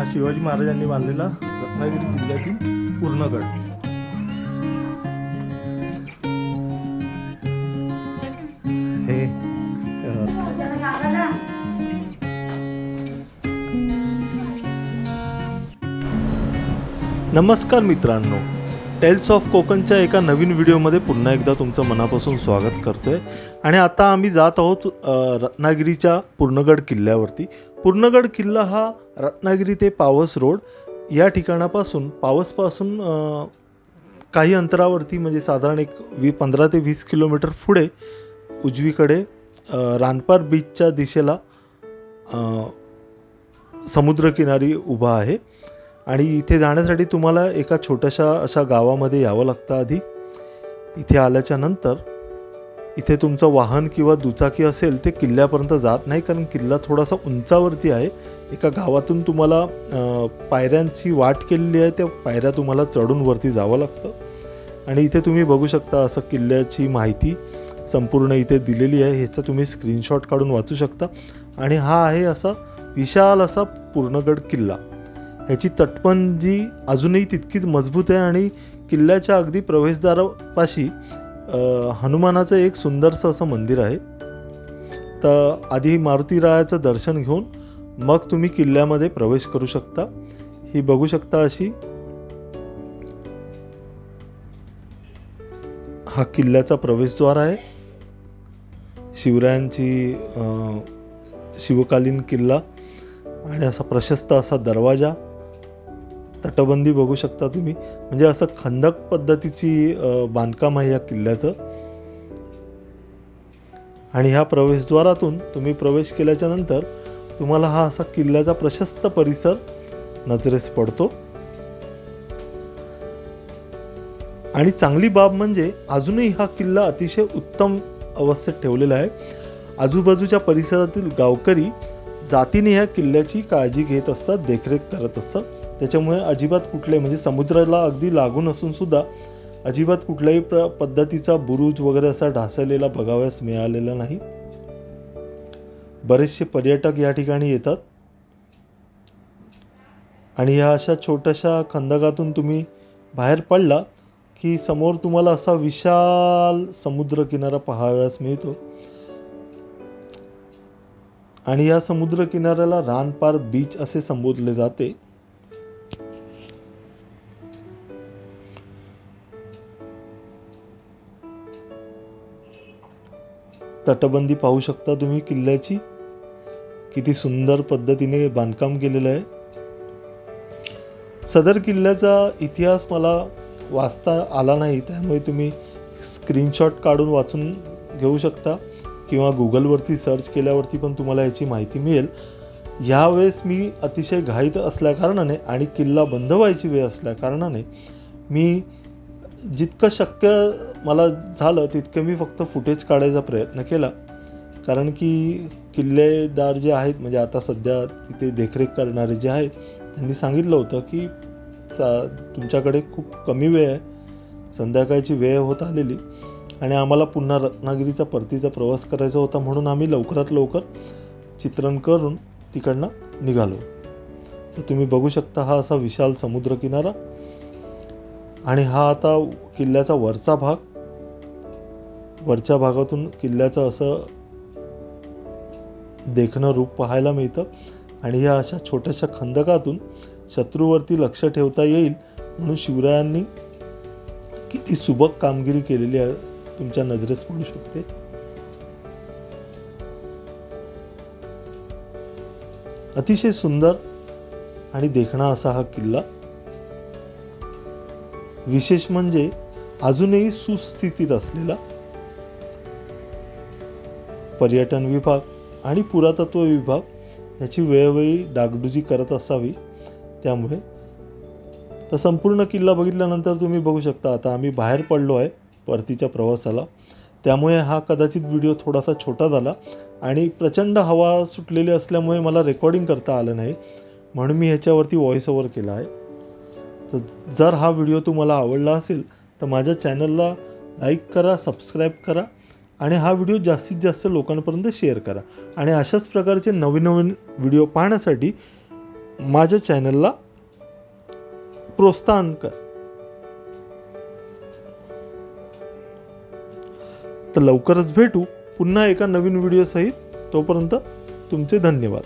हा शिवाजी महाराजांनी बांधलेला रत्नागिरी जिल्ह्यातील पूर्णगड. हे नमस्कार मित्रांनो. टेल्स ऑफ कोकणच्या एका नवीन व्हिडिओमध्ये पुन्हा एकदा तुमचं मनापासून स्वागत करतोय. आणि आता आम्ही जात आहोत रत्नागिरीच्या पूर्णगड किल्ल्यावरती. पूर्णगड किल्ला हा रत्नागिरी ते पावस रोड या ठिकाणापासून पावसपासून काही अंतरावरती म्हणजे साधारण एक वी पंधरा ते वीस किलोमीटर पुढे उजवीकडे रानपार बीचच्या दिशेला समुद्रकिनारी उभा आहे. आणि इथे जाण्यासाठी तुम्हाला एका छोट्याशा अशा गावामध्ये यावं लागतं आधी. इथे आल्याच्यानंतर इथे तुमचं वाहन किंवा दुचाकी असेल ते किल्ल्यापर्यंत जात नाही कारण किल्ला थोडासा उंचावरती आहे. एका गावातून तुम्हाला पायऱ्यांची वाट केलेली आहे त्या पायऱ्या तुम्हाला चढून वरती जावं लागतं. आणि इथे तुम्ही बघू शकता असं किल्ल्याची माहिती संपूर्ण इथे दिलेली आहे. ह्याचा तुम्ही स्क्रीनशॉट काढून वाचू शकता. आणि हा आहे असा विशाल असा पूर्णगड किल्ला. ह्याची तटबंदी अजूनही तितकीच मजबूत आहे आणि किल्ल्याच्या अगदी प्रवेशद्वारापाशी हनुमानाचं एक सुंदरसं असं मंदिर आहे. तर आधी मारुतीरायाचं दर्शन घेऊन मग तुम्ही किल्ल्यामध्ये प्रवेश करू शकता. ही बघू शकता अशी हा किल्ल्याचा प्रवेशद्वार आहे. शिवरायांची शिवकालीन किल्ला आणि असा प्रशस्त असा दरवाजा. तटबंदी बघू शकता तुम्ही. म्हणजे असं खंदक पद्धतीची बांधकाम आहे या किल्ल्याचं. आणि ह्या प्रवेशद्वारातून तुम्ही प्रवेश केल्याच्यानंतर तुम्हाला हा असा किल्ल्याचा प्रशस्त परिसर नजरेस पडतो. आणि चांगली बाब म्हणजे अजूनही हा किल्ला अतिशय उत्तम अवस्थेत ठेवलेला आहे. आजूबाजूच्या परिसरातील गावकरी जातीने ह्या किल्ल्याची काळजी घेत असतात देखरेख करत असतात. त्याच्यामुळे अजिबात कुठल्याही म्हणजे समुद्राला अगदी लागून असून सुद्धा अजिबात कुठल्याही प्र पद्धतीचा बुरुज वगैरे असा ढासळलेला बघावयास मिळालेला नाही. बरेचसे पर्यटक या ठिकाणी येतात. आणि ह्या अशा छोट्याशा खंदकातून तुम्ही बाहेर पडला की समोर तुम्हाला असा विशाल समुद्र किनारा पाहावयास मिळतो. आणि या समुद्र किनाऱ्याला रानपार बीच असे संबोधले जाते. तटबंदी पाहू शकता तुम्ही किल्ल्याची. किती सुंदर पद्धतीने बांधकाम केलेलं आहे. सदर किल्ल्याचा इतिहास मला वाचता आला नाही त्यामुळे तुम्ही स्क्रीनशॉट काढून वाचून घेऊ शकता किंवा गुगलवरती सर्च केल्यावरती पण तुम्हाला याची माहिती मिळेल. ह्यावेळेस मी अतिशय घाईत असल्याकारणाने आणि किल्ला बंद व्हायची वेळ असल्याकारणाने मी जितकं शक्य मला झालं तितकं मी फक्त फुटेज काढायचा प्रयत्न केला. कारण की किल्लेदार जे आहेत म्हणजे आता सध्या तिथे देखरेख करणारे जे आहेत त्यांनी सांगितलं होतं की चा तुमच्याकडे खूप कमी वेळ आहे. संध्याकाळची वेळ होत आलेली आणि आम्हाला पुन्हा रत्नागिरीचा परतीचा प्रवास करायचा होता म्हणून आम्ही लवकरात लवकर चित्रण करून तिकडनं निघालो. तर तुम्ही बघू शकता हा असा विशाल समुद्रकिनारा आणि हा आता किल्ल्याचा वरचा भाग वरच्या भागातून किल्ल्याचं असं देखणं रूप पाहायला मिळतं. आणि ह्या अशा छोट्याशा खंदकातून शत्रूवरती लक्ष ठेवता येईल म्हणून शिवरायांनी किती सुबक कामगिरी केलेली आहे तुमच्या नजरेस पडू शकते. अतिशय सुंदर आणि देखणा असा हा किल्ला विशेष म्हणजे अजूनही सुस्थितीत असलेला पर्यटन विभाग आणि पुरातत्व विभाग याची वेळोवेळी डागडुजी करत असावी. त्यामुळे तर संपूर्ण किल्ला बघितल्यानंतर तुम्ही बघू शकता आता आम्ही बाहेर पडलो आहे परतीच्या प्रवासाला. त्यामुळे हा कदाचित व्हिडिओ थोडासा छोटा झाला आणि प्रचंड हवा सुटलेली असल्यामुळे मला रेकॉर्डिंग करता आलं नाही. म्हणून मी ह्याच्यावरती व्हॉइस ओव्हर केला आहे. तर जर हा व्हिडिओ तुम्हाला आवडला असेल तर माझ्या चॅनलला लाईक करा सबस्क्राईब करा आणि हा व्हिडिओ जास्तीत जास्त लोकांपर्यंत शेअर करा. आणि अशाच प्रकारचे नवीन नवीन व्हिडिओ पाहण्यासाठी माझ्या चॅनलला प्रोत्साहन कर. तर लवकरच भेटू. पुन्हा एका नवीन व्हिडिओसहित तोपर्यंत तुमचे धन्यवाद.